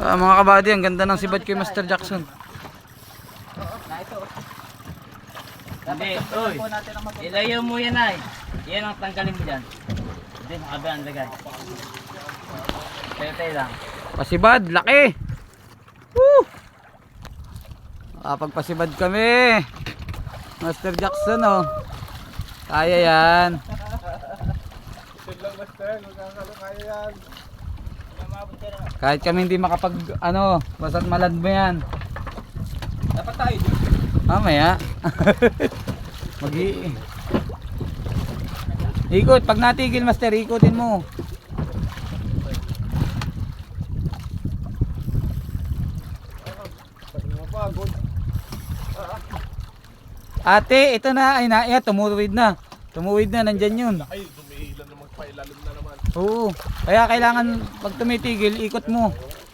Ah, mga kabady, ang ganda ng sibad kay Master Jackson. Hindi, oy. Ilayo mo yan ay. Yan ang tanggalin mo dyan. Hindi, nakabi ang lagay. Tayo-tayo lang. Pasibad, laki! Woo! Ah, pagpasibad kami. Master Jackson, oh. Kaya yan. Kahit kami hindi makapag, ano, basta't malad mo yan. Dapat tayo. Mamaya. mag Ikot, pag natigil master, ikutin mo. Ate, ito na, ay na, yeah, tumuwid na. Tumuwid na, nandyan yun. Ay, dumihilan naman, pailalim na naman. Oo. Kaya kailangan pag tumitigil, ikot mo.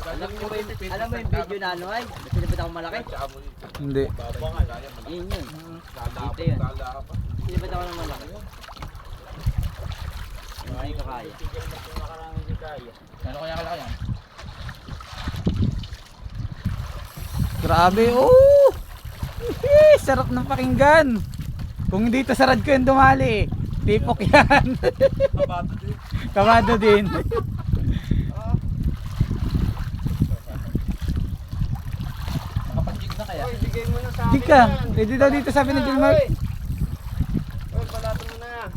Alam mo ba yung, alam mo yung video na ano ay? Sinipit ako malaki? Hindi. Yun yun. Dito yun. Sinipit ako ng malaki. Hindi ko kaya. Ano kaya kalaki yan? Grabe, oh! Sarap ng pakinggan. Kung hindi to sarad ko yung dumali, tipok yan. Kabato din. Kamado din. Nakapag-jig na kaya? Bigay mo na sa Di ka, pwede daw dito sabi ng Gilmar. Oy, balato mo na.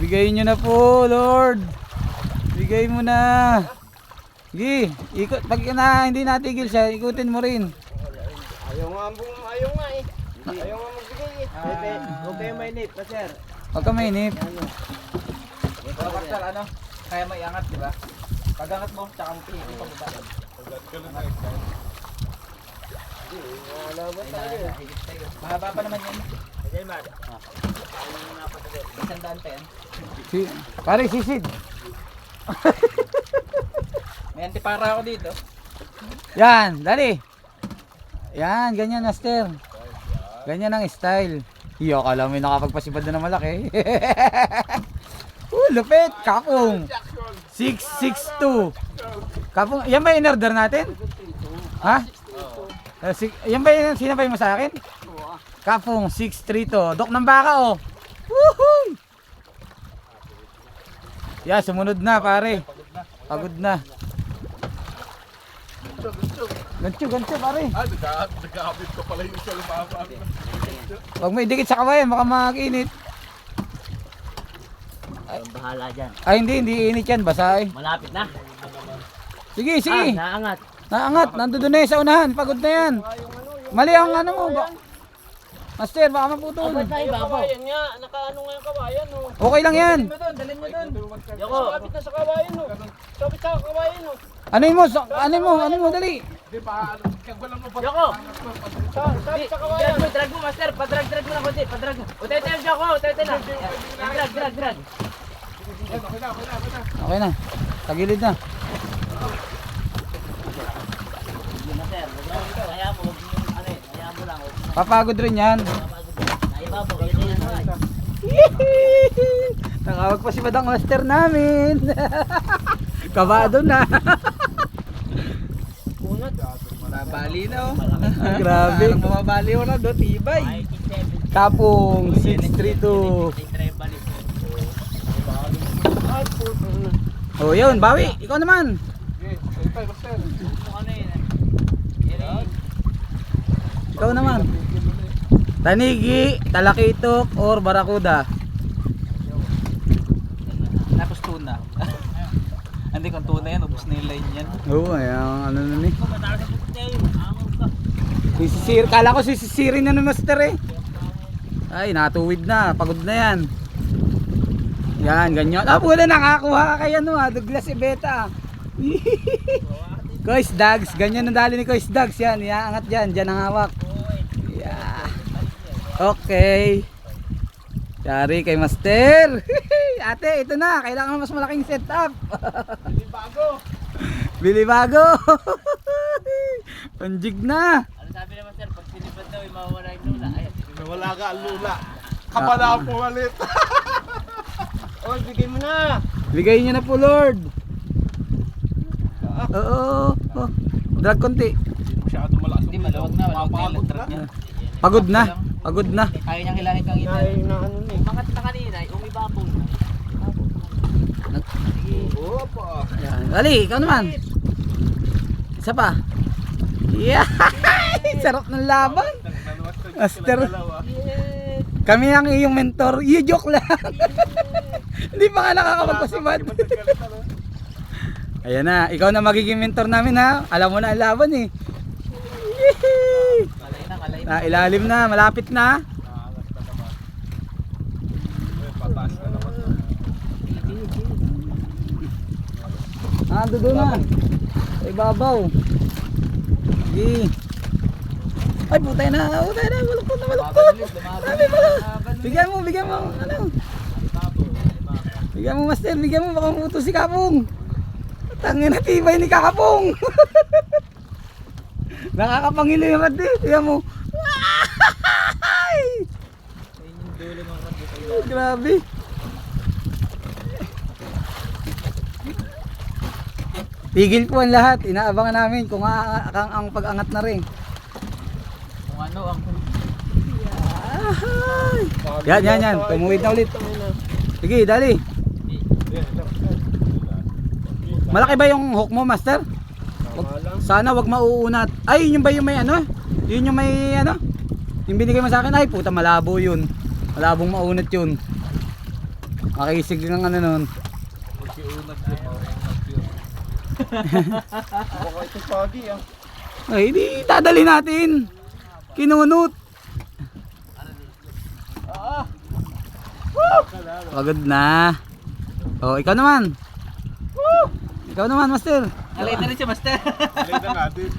Bigay nyo na po, Lord. Bigay mo na. Sige, ikot. Pag na, hindi natigil siya, ikutin mo rin. Ayaw nga, ayaw nga eh. Ayaw nga magbigay eh. Pepe, huwag kayo mainit, pa sir. Huwag ka mainip. Pero Pastor, ano? Kaya may angat, di ba? Pag angat mo, tsaka mo pinipin pa ba tayo. Mahaba pa naman yun. Isang daan pa yan. Si, pare, sisid. May antipara ako dito. Yan, dali. Yan, ganyan, Master. Ganyan ang style. Iyo, akala mo yung nakapagpasibad na ng malaki. uh, lupit, kapong. 662. Kapong, yan ba yung in-order natin? Ha? Uh, si, yan ba yung sinabay mo sa akin? Kapong 632. Dok ng baka, oh. Woohoo! Yeah, sumunod na, pare. Pagod na. Gancho, gancho, pare. Ah, nagkakabit ko pala yung sa lumaba. Huwag mo idikit sa kawayan, baka makinit. Ang bahala dyan. Ay, hindi, hindi init yan, basa eh. Malapit na. Sige, sige. Ah, naangat. Naangat, nandun na yan sa unahan, pagod na yan. Mali ang ano mo. Ba Master, baka maputol. Abot na ibabaw. Kawayan nga, nakaano nga yung kawayan oh. Okay lang yan. Dalhin mo doon. Yoko. Sabit na sa kawayan oh. Sabit sa kawayan oh. Ano mo, ano mo, ano mo, dali. Di ba, ano, Yoko. Drag mo, drag mo, master. Padrag-drag mo lang konti. Padrag mo. Utay-tay Yoko. Utay-tay na. Drag, drag, drag. Okay na. Tagilid na. Papagod rin yan. Nakawag pa si Madang Master namin. Kabado na. Oh. Ah, Grabe. Mabali ko na doon, tibay. Kapong 632. Oh, yun, bawi. Ikaw naman. Ano. Ikaw naman. Tanigi, talakitok, or barakuda. Tapos tuna. Hindi kung tuna yan, ubos na yung line yan. Oo, ay, ang ano na ni. Sisisir, kala ko sisisirin na ng master eh. Ay, natuwid na, pagod na yan. Yan, ganyan. Ah, pula nakakuha ka kay ano ah, Douglas Ibeta. Kois Dags, ganyan ang dali ni Kois Dags yan. Iaangat dyan, dyan ang hawak. Yeah. Okay. Yari kay Master. Ate, ito na. Kailangan mas malaking setup. Hindi bago. Bili bago. Panjig na. Ano sabi naman sir? Pag mawawala yung lula. Ayan. Wala ka ang lula. Kapala po ulit. Oh, bigay mo na. Bigay niyo na po, Lord. Oo. Oh. Drag konti. Masyado malakas. Hindi, maluwag na. Maluwag na yung niya. Pagod na. Pagod na. Ayaw niyang hilahin kang ina. Ay, na ano na eh. Umangat na kanina, umibabaw na. Opa. Yan. Ali, ikaw naman. Isa pa. Yeah! Sarap ng laban. Master. Kami ang iyong mentor. Iyo joke lang. Hindi pa nga nakakapagpasibad. Ayan na, ikaw na magiging mentor namin ha. Alam mo na ang laban eh. Kalay na, kalay na. Ilalim na, malapit na. Ah, doon na. Ibabaw. Sige. Ay, putay na. Putay na. Malukot na malukot. Sabi mo. Bigyan mo, bigyan mo. Ano? Bigyan mo, master. Bigyan mo. Baka muto si Kapong. Tangin na tibay ni Kapong. Nakakapangilo yung rat eh. Bigyan mo. Ay! Ay, Grabe. Tigil po ang lahat. Inaabangan namin kung ang, ang pag-angat na rin. Kung ano ang... Yan, yan, yan. Tumuwid na ulit. Sige, dali. Malaki ba yung hook mo, master? Sana wag mauunat. Ay, yun ba yung may ano? Yun yung may ano? Yung binigay mo sa akin, ay puta malabo yun. Malabong maunat yun. Makisig ng ano nun. Magkiunat yun. Maunat yun. Baka ito pagi ah. Ay, di dadali natin. Kinunot. Pagod na. Oh, ikaw naman. Ikaw naman, master. Kalay na rin siya, master. Alay na natin.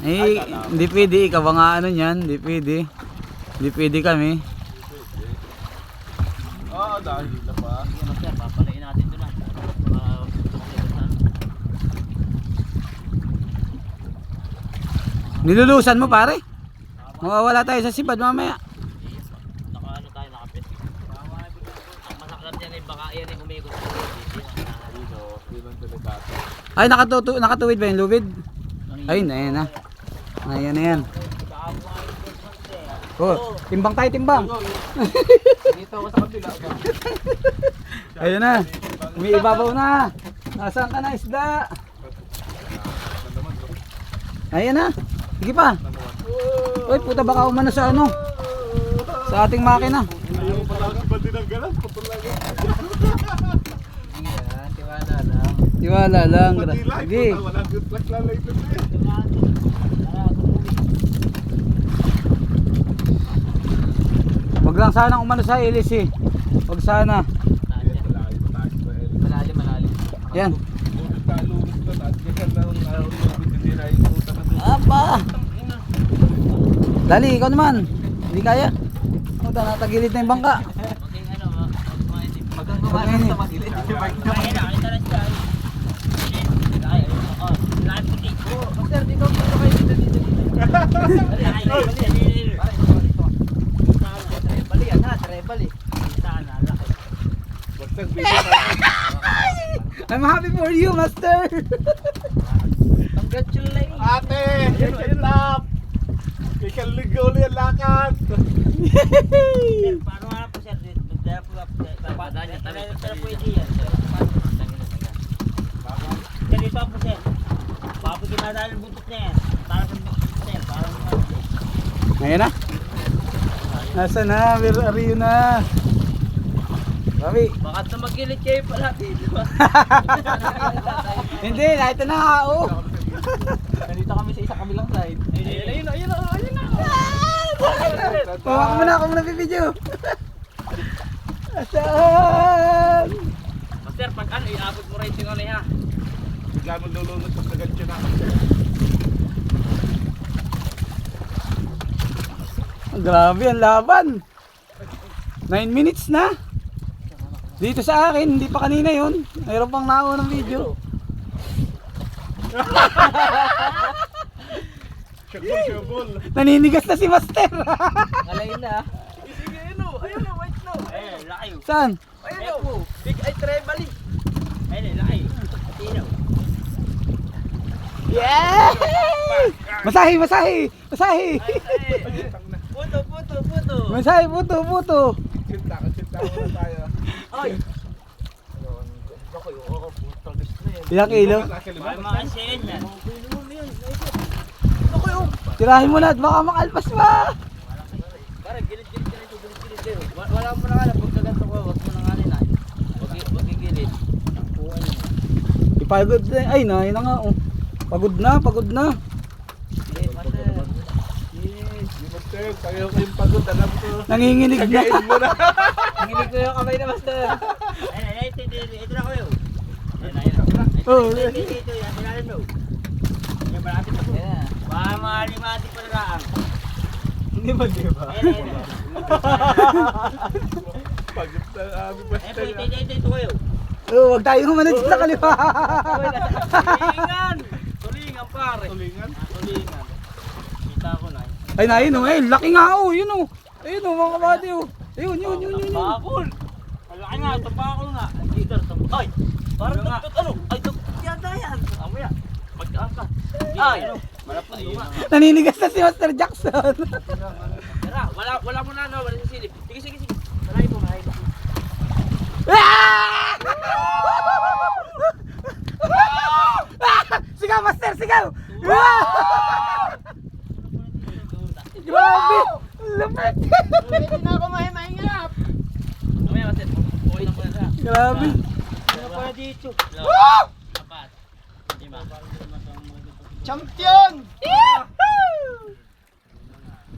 Eh, hindi pwede. Ikaw ba nga ano yan? Hindi pwede. Hindi pwede kami. Oo, dahil na pa. Sige, master, papalain natin doon na. Uh, Nilulusan mo pare. Mawawala tayo sa sibad mamaya. naka ano tayo, nakapit. Ang masaklan yan ay baka yan ay umikot. Delikado. Ay, nakatutu nakatuwid ba yung lubid? Ayun, ayan na. Ayan na yan. Oh, timbang tayo, timbang. Dito ako sa kabila. Ayun na. Umiibabaw na. Nasaan ka na, isda? Ayan na. Sige pa. Uy, puta baka umano sa ano? Sa ating makina. Tiwala lang. Sige. Wag lang sana umano sa ilis eh. Wag sana. Malalim. Malalim. Yan. Ikutan Dali, ikaw naman. Hindi kaya. Puta, natagilid na yung bangka. I'm happy for you, master. Congratulations. Ate! Ayun up! Ikaw ligaw ang lakad! Sir, paano nga po sir? Magdala po ako. Padaan niya, tabi. Sir, pwede yan. Sir, ito po sir. Papo kinadala ng buntot na yan. Para sa buntot sir. Para sa Ngayon na. Nasa na? Where are you na? Babi. Baka tumagilid kayo pala dito. Hindi, ito na oh. Nandito kami sa isang kabilang side. Ayun, ayun, ayun, ayun na. Pawak mo na ako muna video. Asan? Master, pag ano, iabot mo rin yung ano ha. Bigla mo lulunod sa kagancho na. Grabe ang laban. 9 minutes na. Dito sa akin, hindi pa kanina yun. Mayroon pang nakuha ng video. Syakol, syakol. Naninigas na si Master. Kalay na. Sige, ano? Ayun na, white na. Ayun, laki. Saan? Ayun, oh. Big ay trebal eh. Ayun, laki. Tinaw. Yeah! Masahi, masahi! Masahi! Puto, puto, puto. Masahi, puto, puto! Kinta ka, kinta muna tayo. Ay. Ilang kilo? May mga sin yan. Tirahin mo na at baka makalpas pa! Parang gilid-gilid ka nito, gilid-gilid kayo. Wa- Wala mo na nga lang, pagkaganto ko, wag mo na nga rin ay. Wag i- wag igilid. Nakuha niyo. Ipagod na. Ay, na, na nga. Oh. Pagod na, pagod na. Pareho kayong pagod, alam ko. Nanginginig na. Kagain mo na. Nanginig ko yung kamay na master. Ay, ay, ay, ito, ito, ito, ito na kayo. Ayun na, ayun na. Oh, Ito, ito, ito, yan, tinalim mo. Yan, malapit na po. Baka mga limati pa na. Hindi ba, di ba? Pagod na Ayun ami po, basta. ito, oh, wag tayo humanad sa kaliwa. Tulingan! Tulingan, pare. Tulingan. Ah, Tulingan. Kita ko na. Ay, na, yun oh. Ay, laki nga oh. Yun oh. Ayun oh, mga kabady oh. Ayun, yun, yun, yun, yun. Bakol! Malaki nga, tabakol nga. Gigar, tab- Ay! Parang tagtot ano? Ay, tagtot yata yan. Amaya. Magkaangkat. Ay! Malapad nga. Naninigas na si Master Jackson. Tara, wala, wala mo na, no? Wala si silip. Sige, sige, sige. Malayo po, malayo po. Ah! sigaw, Master, sigaw! Grabe! Lapit! Pwede na ako mahimahingap. Amaya, masin. Okay na muna siya. Grabe! Ano pa dito? Apat. Champion!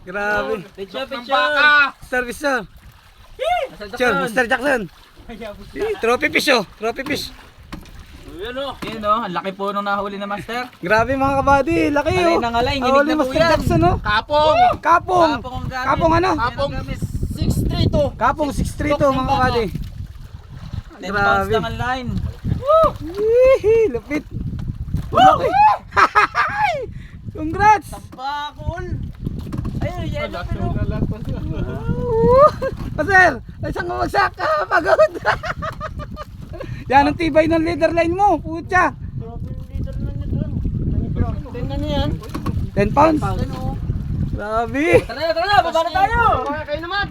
Grabe! Picture, picture! Service sir. Sir, Mr. Jackson. Eh, Trophy fish oh. Trophy fish. Yan o. Yun o, ang laki po nung nahuli na master. Grabe mga kabady. Laki Alay oh. na nga, alay, nginig Nahuli na po Master yan. Jackson oh. Kapong! Kapong. Kapong ang gamit. Kapong ano? Kapong 632. Kapong 632 mga kabady. 10 pounds Grabe. lang ang line. Hihi, lupit. Laki. Congrats. Bakol! Ayun, yan na Laki pero. na lahat pa siya. Master, isang umagsak ka, pagod. Yan ang tibay ng leader line mo, putya. Tingnan niyo yan. 10 pounds. Ano? Grabe. Tara na, tara na, baba na tayo! Kayo naman!